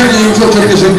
Efendim çok çok teşekkür